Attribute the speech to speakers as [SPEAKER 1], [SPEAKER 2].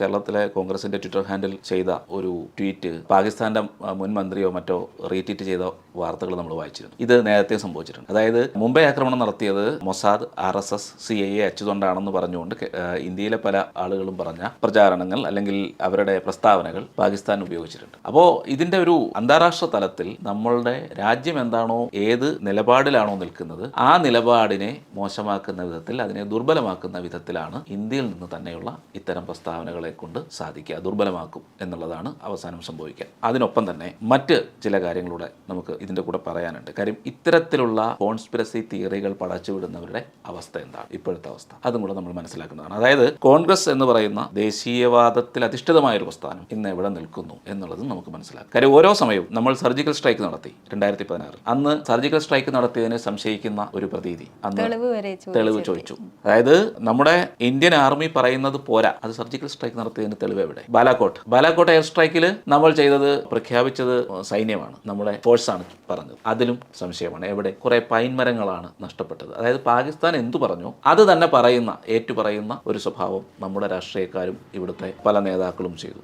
[SPEAKER 1] കേരളത്തിലെ കോൺഗ്രസിന്റെ Twitter handle ചെയ്ത ഒരു ട്വീറ്റ് പാകിസ്ഥാന്റെ മുൻ മന്ത്രിയോ മറ്റോ റീട്വീറ്റ് ചെയ്ത വാർത്തകൾ നമ്മൾ വായിച്ചിരുന്നു. ഇത് നേരത്തെ സംഭവിച്ചിട്ടുണ്ട്. അതായത് മുംബൈ ആക്രമണം നടത്തിയത് Mossad R S S C I A അച്ചുകൊണ്ടാണെന്ന് പറഞ്ഞുകൊണ്ട് ഇന്ത്യയിലെ പല ആളുകളും പറഞ്ഞ പ്രചാരണങ്ങൾ അല്ലെങ്കിൽ അവരുടെ പ്രസ്താവനകൾ പാകിസ്ഥാൻ ഉപയോഗിച്ചിട്ടുണ്ട്. അപ്പോൾ ഇതിന്റെ ഒരു അന്താരാഷ്ട്ര തലത്തിൽ നമ്മളുടെ രാജ്യം എന്താണോ ഏത് നിലപാടിലാണോ നിൽക്കുന്നത് ആ നിലപാടിനെ മോശമാക്കുന്ന വിധത്തിൽ അതിനെ ദുർബലമാക്കുന്ന വിധത്തിലാണ് ഇന്ത്യയിൽ നിന്ന് തന്നെയുള്ള ഇത്തരം പ്രസ്താവനകളെ കൊണ്ട് സാധിക്കുക ദുർബലമാക്കും എന്നുള്ളതാണ് അവസാനം സംഭവിക്കുക അതിനൊപ്പം തന്നെ മറ്റ് ചില കാര്യങ്ങളൂടെ നമുക്ക് ഇതിന്റെ കൂടെ പറയാനുണ്ട്. കാര്യം ഇത്തരത്തിലുള്ള കോൺസ്പിറസി തിയറികൾ പടച്ചുവിടുന്നവരുടെ അവസ്ഥ എന്താണ്? ഇപ്പോഴത്തെ അവസ്ഥ. അതും കൂടെ നമ്മൾ മനസ്സിലാക്കുന്നതാണ്. അതായത് കോൺഗ്രസ് എന്ന് പറയുന്ന ദേശീയവാദത്തിൽ അധിഷ്ഠിതമായ ഒരു പ്രസ്ഥാനം ഇന്ന് എവിടെ നിൽക്കുന്നു എന്നുള്ളത് നമുക്ക് മനസ്സിലാക്കാം. കാര്യം ഓരോ സമയവും നമ്മൾ സർജിക്കൽ സ്ട്രൈക്ക് നടത്തി രണ്ടായിരത്തി പതിനാറ് അന്ന് സർജിക്കൽ സ്ട്രൈക്ക് നടത്തിയതിനെ സംശയിക്കുന്ന ഒരു പ്രതീതി അന്ന്
[SPEAKER 2] തെളിവ്
[SPEAKER 1] ചോദിച്ചു. അതായത് നമ്മുടെ ഇന്ത്യൻ ആർമി പറയുന്നത് പോരാ. അത് സർജിക്കൽ സ്ട്രൈക്ക് നടത്തിയതിന് തെളിവ് എവിടെ? ബാലാക്കോട്ട് ബാലാക്കോട്ട് എയർ സ്ട്രൈക്കിൽ നമ്മൾ ചെയ്തത് പ്രഖ്യാപിച്ചത് സൈന്യമാണ്. നമ്മുടെ ഫോഴ്സ് ആണ് പറഞ്ഞത്. അതിലും സംശയമാണ്. എവിടെ? കുറെ പൈൻ മരങ്ങളാണ് നഷ്ടപ്പെട്ടത്. അതായത് പാകിസ്ഥാൻ എന്തു പറഞ്ഞു? അത് തന്നെ പറയുന്ന ഏറ്റു പറയുന്ന ഒരു സ്വഭാവം നമ്മുടെ രാഷ്ട്രീയക്കാരും ഇവിടുത്തെ പല നേതാക്കളും ചെയ്തു.